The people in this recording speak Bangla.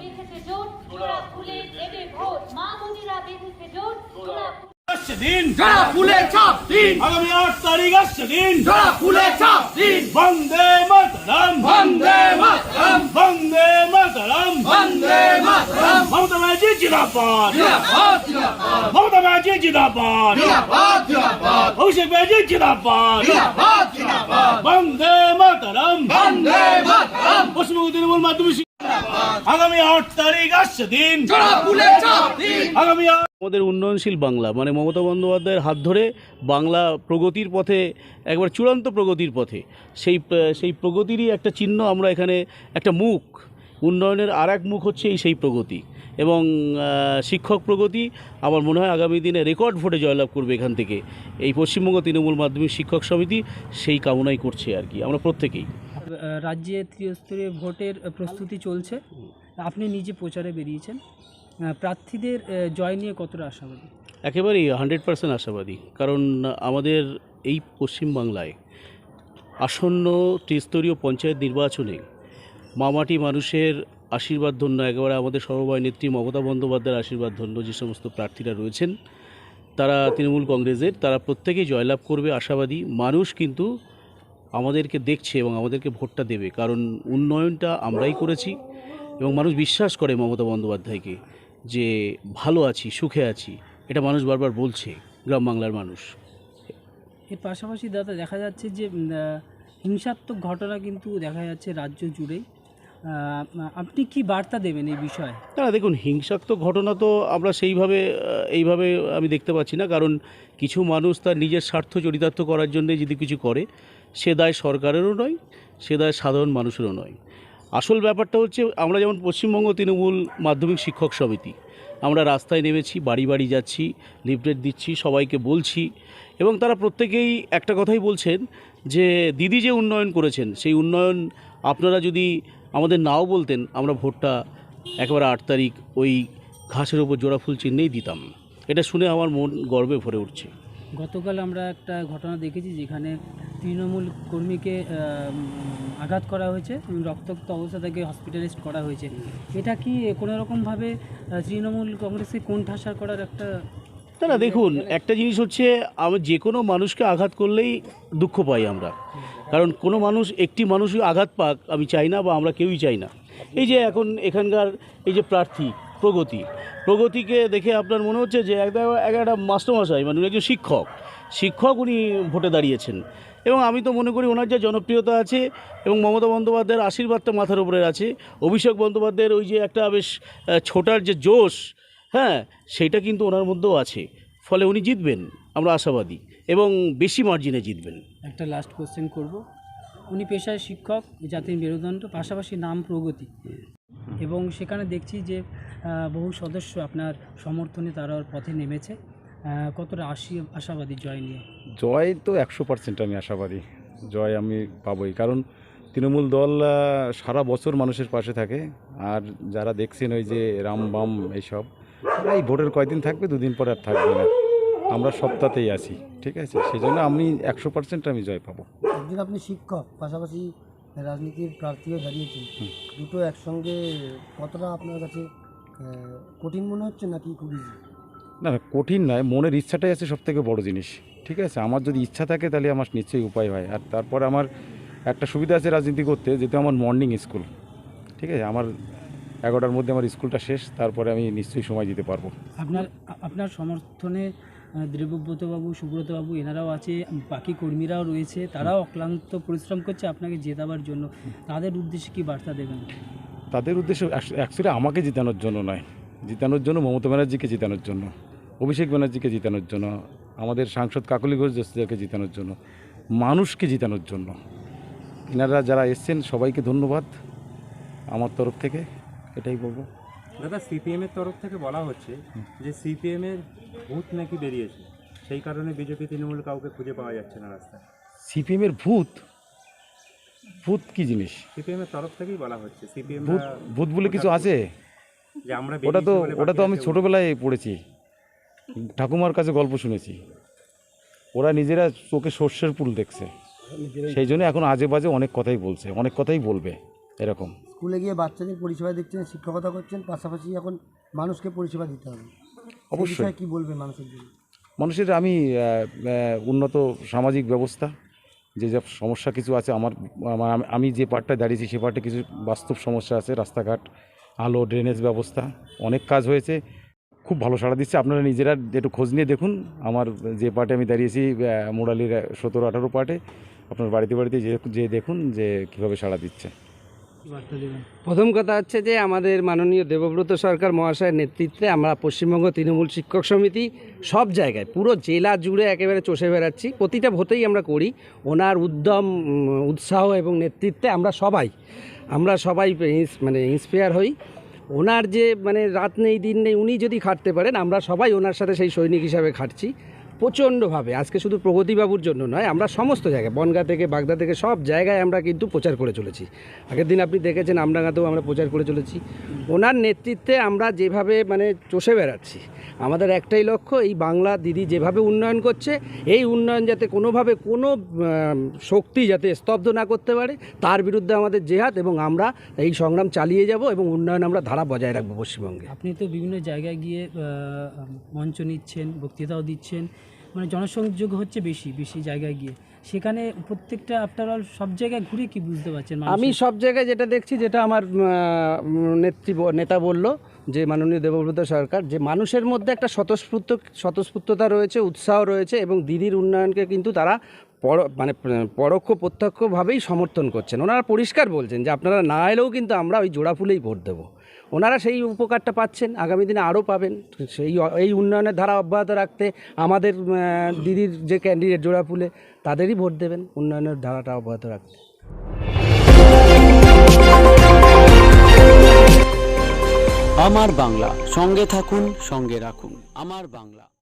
বেঁধেছে জোট জোড়া ফুলে দেবে ভোট মা বোনেরা বেঁধেছে জোট জোড়া আসছে দিন। জোড়া ফুলে চাপ দিন। আগামী আট তারিখ আসছে দিন জোড়া ফুলে চাপ দিন বন্দে মাতরম। বন্দে মাতরম। বন্দে মাতরম। বন্দে মাতরম। মমতা ব্যানার্জি জিন্দাবাদ। জিন্দাবাদ জিন্দাবাদ। মমতা ব্যানার্জি জিন্দাবাদ। জিন্দাবাদ জিন্দাবাদ। অভিষেক ব্যানার্জি জিন্দাবাদ। জিন্দাবাদ জিন্দাবাদ। বন্দে মাতরম। বন্দে মাতরম। পশ্চিমবঙ্গ তৃণমূল মাধ্যমিক শিক্ষা আগামী আট আগামী আমাদের উন্নয়নশীল বাংলা মানে মমতা বন্দ্যোপাধ্যায়ের হাত ধরে বাংলা প্রগতির পথে একবার চূড়ান্ত প্রগতির পথে সেই সেই প্রগতিরই একটা চিহ্ন আমরা এখানে একটা মুখ। উন্নয়নের আর এক মুখ হচ্ছে এই সেই প্রগতি। এবং শিক্ষক প্রগতি আমার মনে হয় আগামী দিনে রেকর্ড ভোটে জয়লাভ করবে এখান থেকে। এই পশ্চিমবঙ্গ তৃণমূল মাধ্যমিক শিক্ষক সমিতি সেই কামনাই করছে আর কি আমরা প্রত্যেকেই। রাজ্যে ত্রিস্তরীয় ভোটের প্রস্তুতি চলছে। আপনি নিজে প্রচারে বেরিয়েছেন। প্রার্থীদের জয় নিয়ে কতটা আশাবাদী? একেবারেই হান্ড্রেড পার্সেন্ট আশাবাদী। কারণ আমাদের এই পশ্চিমবাংলায় আসন্ন ত্রিস্তরীয় পঞ্চায়েত নির্বাচনে মামাটি মানুষের আশীর্বাদ ধন্য, একেবারে আমাদের সর্বময় নেত্রী মমতা বন্দ্যোপাধ্যায়ের আশীর্বাদ ধন্য যে সমস্ত প্রার্থীরা রয়েছেন, তারা তৃণমূল কংগ্রেসের, তারা প্রত্যেকেই জয়লাভ করবে আশাবাদী। মানুষ কিন্তু আমাদেরকে দেখছে এবং আমাদেরকে ভোটটা দেবে। কারণ, উন্নয়নটা আমরাই করেছি। এবং মানুষ বিশ্বাস করে মমতা বন্দ্যোপাধ্যায়কে যে ভালো আছি সুখে আছি। এটা মানুষ বারবার বলছে গ্রাম বাংলার মানুষ। এর পাশাপাশি দাদা দেখা যাচ্ছে যে হিংসাত্মক ঘটনা কিন্তু দেখা যাচ্ছে রাজ্য জুড়েই। আপনি কি বার্তা দেবেন এই বিষয়ে? না দেখুন হিংসাত্মক ঘটনা তো আমরা সেইভাবে এইভাবে আমি দেখতে পাচ্ছি না। কারণ কিছু মানুষ তার নিজের স্বার্থ চরিতার্থ করার জন্য যদি কিছু করে সে দায় সরকারেরও নয় সে দায় সাধারণ মানুষেরও নয়। আসল ব্যাপারটা হচ্ছে আমরা যেমন পশ্চিমবঙ্গ তৃণমূল মাধ্যমিক শিক্ষক সমিতি, আমরা রাস্তায় নেমেছি, বাড়ি বাড়ি যাচ্ছি লিফলেট দিচ্ছি, সবাইকে বলছি এবং তারা প্রত্যেকেই একটা কথাই বলছেন যে, দিদি যে উন্নয়ন করেছেন, সেই উন্নয়ন আপনারা যদি আমাদের নাও বলতেন, আমরা ভোটটা একেবারে আট তারিখ ওই ঘাসের ওপর জোড়া ফুল চিহ্নেই দিতাম। এটা শুনে আমার মন গর্বে ভরে উঠছে। গতকাল আমরা একটা ঘটনা দেখেছি যেখানে তৃণমূল কর্মীকে আঘাত করা হয়েছে রক্তাক্ত অবস্থা তাকে হসপিটালাইজড করা হয়েছে। এটা কি কোনো রকমভাবে তৃণমূল কংগ্রেসকে কোণঠাসা করার একটা না না, দেখুন, একটা জিনিস হচ্ছে, আমি যে কোনো মানুষকে আঘাত করলেই দুঃখ পাই আমরা। কারণ কোনো মানুষ, একটি মানুষই আঘাত পাক, আমি চাই না বা আমরা কেউই চাই না। এই যে এখন এখানকার এই যে প্রার্থী, প্রগতি, প্রগতিকে দেখে আপনার মনে হচ্ছে যে একটা একটা মাস্টারমশাই মানে একজন শিক্ষক। শিক্ষক উনি ভোটে দাঁড়িয়েছেন। এবং আমি তো মনে করি ওনার যে জনপ্রিয়তা আছে এবং মমতা বন্দ্যোপাধ্যায়ের আশীর্বাদটা মাথার উপরে আছে। অভিষেক বন্দ্যোপাধ্যায়ের ওই যে একটা বেশ ছোটার যে জোশ হ্যাঁ সেটা কিন্তু ওনার মধ্যেও আছে। ফলে উনি জিতবেন, আমরা আশাবাদী। এবং বেশি মার্জিনে জিতবেন। একটা লাস্ট কোশ্চেন করব। উনি পেশায় শিক্ষক, জাতির মেরুদণ্ড, পাশাপাশি নাম প্রগতি। এবং সেখানে দেখছি যে বহু সদস্য আপনার সমর্থনে তারা পথে নেমেছে। কতটা আশি আশাবাদী জয় নিয়ে? জয় তো একশো পার্সেন্ট আমি আশাবাদী। জয় আমি পাবই। কারণ তৃণমূল দল সারা বছর মানুষের পাশে থাকে। আর যারা দেখছেন ওই যে রাম বাম এইসব এই ভোটের কয়দিন থাকবে দুদিন পরে আর থাকবে না। আমরা সপ্তাহতেই আছি ঠিক আছে? সেই জন্য আমি একশো পার্সেন্ট আমি জয় পাবো। একদিন আপনি শিক্ষক পাশাপাশি রাজনীতির প্রার্থীও দাঁড়িয়েছেন। দুটো একসঙ্গে কতটা আপনার কাছে কঠিন মনে হচ্ছে নাকি খুব ইজি না না কঠিন নয় মনের ইচ্ছাটাই আছে সব থেকে বড় জিনিস ঠিক আছে? আমার যদি ইচ্ছা থাকে তাহলে আমার নিশ্চয়ই উপায় হয়। আর তারপরে আমার একটা সুবিধা আছে রাজনীতি করতে যেহেতু আমার মর্নিং স্কুল ঠিক আছে? আমার এগারোটার মধ্যে আমার স্কুলটা শেষ তারপরে আমি নিশ্চয়ই সময় দিতে পারব। আপনার আপনার সমর্থনে আহ, দেবব্রতবাবু সুব্রতবাবু এনারাও আছে বাকি কর্মীরাও রয়েছে তারাও অক্লান্ত পরিশ্রম করছে আপনাকে জেতাবার জন্য। তাদের উদ্দেশ্যে কি বার্তা দেবেন? তাদের উদ্দেশ্য অ্যাকচুয়ালি আমাকে জিতানোর জন্য নয় জিতানোর জন্য মমতা ব্যানার্জিকে জিতানোর জন্য। অভিষেক ব্যানার্জিকে জিতানোর জন্য আমাদের সাংসদ কাকলি ঘোষ জোসিদাকে জিতানোর জন্য মানুষকে জিতানোর জন্য। এনারা যারা এসছেন সবাইকে ধন্যবাদ আমার তরফ থেকে এটাই বলব। দাদা সিপিএমের তরফ থেকে বলা হচ্ছে যে সিপিএমের ভূত নাকি বেরিয়েছে? সেই কারণে বিজেপি তৃণমূল কাউকে খুঁজে পাওয়া যাচ্ছে না রাস্তায়। সিপিএমের ভূত? ভূত কি জিনিস? সিপিএমের তরফ থেকেই বলা হচ্ছে। সিপিএম ভূত ভূত বলে কিছু আছে? যে আমরা ওটা তো ওটা তো আমি ছোটোবেলায় পড়েছি। ঠাকুমার কাছে গল্প শুনেছি। ওরা নিজেরা চোখে সর্ষের পুল দেখছে। সেই জন্য এখন আজে বাজে অনেক কথাই বলছে অনেক কথাই বলবে এরকম। স্কুলে গিয়ে বাচ্চাদের পরিষেবা দিচ্ছেন শিক্ষকতা করছেন পাশাপাশি এখন মানুষকে পরিষেবা দিতে হবে। অবশ্যই। কি বলবেন মানুষের জন্য? মানুষের আমি উন্নত সামাজিক ব্যবস্থা যে যে সমস্যা কিছু আছে আমার আমার- আমি- আমি যে পার্টটায় দাঁড়িয়েছি সে পার্টে কিছু বাস্তব সমস্যা আছে রাস্তাঘাট আলো ড্রেনেজ ব্যবস্থা অনেক কাজ হয়েছে। খুব ভালো সাড়া দিচ্ছে। আপনারা নিজেরা একটু খোঁজ নিয়ে দেখুন। আমার যে পার্টে আমি দাঁড়িয়েছি আহ, মোরালির সতেরো আঠারো পার্টে আপনার বাড়িতে বাড়িতে যে যে দেখুন যে কীভাবে সাড়া দিচ্ছে। প্রথম কথা হচ্ছে যে আমাদের মাননীয় দেবব্রত সরকার মহাশয়ের নেতৃত্বে আমরা পশ্চিমবঙ্গ তৃণমূল শিক্ষক সমিতি সব জায়গায় পুরো জেলা জুড়ে একেবারে চষে বেড়াচ্ছি। প্রতিটা ভোটেই আমরা করি। ওনার উদ্যম উৎসাহ এবং নেতৃত্বে আমরা সবাই আমরা সবাই মানে ইন্সপায়ার হই। ওনার যে মানে রাত নেই, দিন নেই, উনি যদি খাটতে পারেন, আমরা সবাই ওনার সাথে সেই সৈনিক হিসাবে খাটছি। প্রচণ্ডভাবে, আজকে শুধু প্রগতিবাবুর জন্য নয়, আমরা সমস্ত জায়গায়, বনগা থেকে, বাগদা থেকে, সব জায়গায় আমরা কিন্তু প্রচার করে চলেছি। আগের দিন আপনি দেখেছেন, আমডাঙ্গাতেও আমরা প্রচার করে চলেছি। ওনার নেতৃত্বে আমরা যেভাবে মানে চষে বেড়াচ্ছি, আমাদের একটাই লক্ষ্য, এই বাংলা দিদি যেভাবে উন্নয়ন করছে, এই উন্নয়ন যাতে কোনোভাবে কোনো শক্তি যাতে স্তব্ধ না করতে পারে, তার বিরুদ্ধে আমাদের জেহাদ এবং আমরা এই সংগ্রাম চালিয়ে যাব এবং উন্নয়ন আমরা ধারা বজায় রাখব পশ্চিমবঙ্গে। আপনি তো বিভিন্ন জায়গায় গিয়ে মঞ্চ নিচ্ছেন, বক্তৃতাও দিচ্ছেন মানে জনসংযোগ হচ্ছে বেশি বেশি জায়গায় গিয়ে। সেখানে প্রত্যেকটা আফটার অল সব জায়গায় ঘুরে কি বুঝতে পারছেন আমি সব জায়গায় যেটা দেখছি, যেটা আমার নেত্রী নেতা বলল, যে মাননীয় দেবব্রত সরকার, যে মানুষের মধ্যে একটা স্বতঃস্ফূর্ত, স্বতঃস্ফূর্ততা রয়েছে, উৎসাহ রয়েছে এবং দিদির উন্নয়নকে কিন্তু তারা পর মানে পরোক্ষ প্রত্যক্ষভাবেই সমর্থন করছেন। ওনারা পরিষ্কার বলছেন যে আপনারা না এলেও কিন্তু আমরা ওই জোড়া ফুলেই ভোট দেবো। ওনারা সেই উপকারটা পাচ্ছেন, আগামী দিনে আরও পাবেন। সেই এই উন্নয়নের ধারা অব্যাহত রাখতে আমাদের দিদির যে ক্যান্ডিডেট জোড়া ফুলে, তাদেরই ভোট দেবেন, উন্নয়নের ধারাটা অব্যাহত রাখতে। আমার বাংলা, সঙ্গে থাকুন, সঙ্গে রাখুন। আমার বাংলা।